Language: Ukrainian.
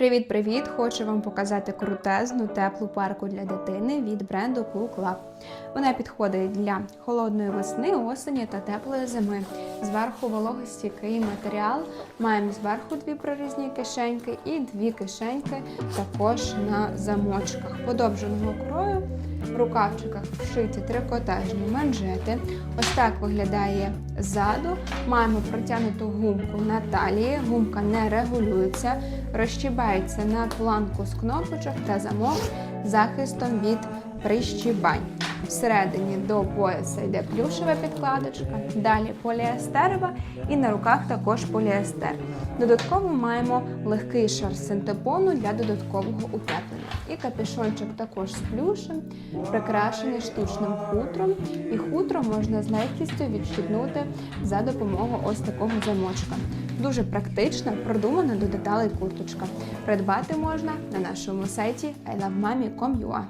Привіт-привіт! Хочу вам показати крутезну теплу парку для дитини від бренду Cool Club. Вона підходить для холодної весни, осені та теплої зими. Зверху вологостійкий матеріал. Маємо зверху дві прорізні кишеньки і дві кишеньки також на замочках подовженого крою. В рукавчиках вшиті трикотажні манжети. Ось так виглядає ззаду. Маємо протягнуту гумку на талії. Гумка не регулюється, розчібається на планку з кнопочок та замок захистом від прищібань. Всередині до пояса йде плюшева підкладочка, далі поліестерова і на руках також поліестер. Додатково маємо легкий шар синтепону для додаткового утеплення. І капюшончик також з плюшем, прикрашений штучним хутром. І хутро можна з легкістю відщипнути за допомогою ось такого замочка. Дуже практична, продумана до деталей курточка. Придбати можна на нашому сайті ilovemami.com.ua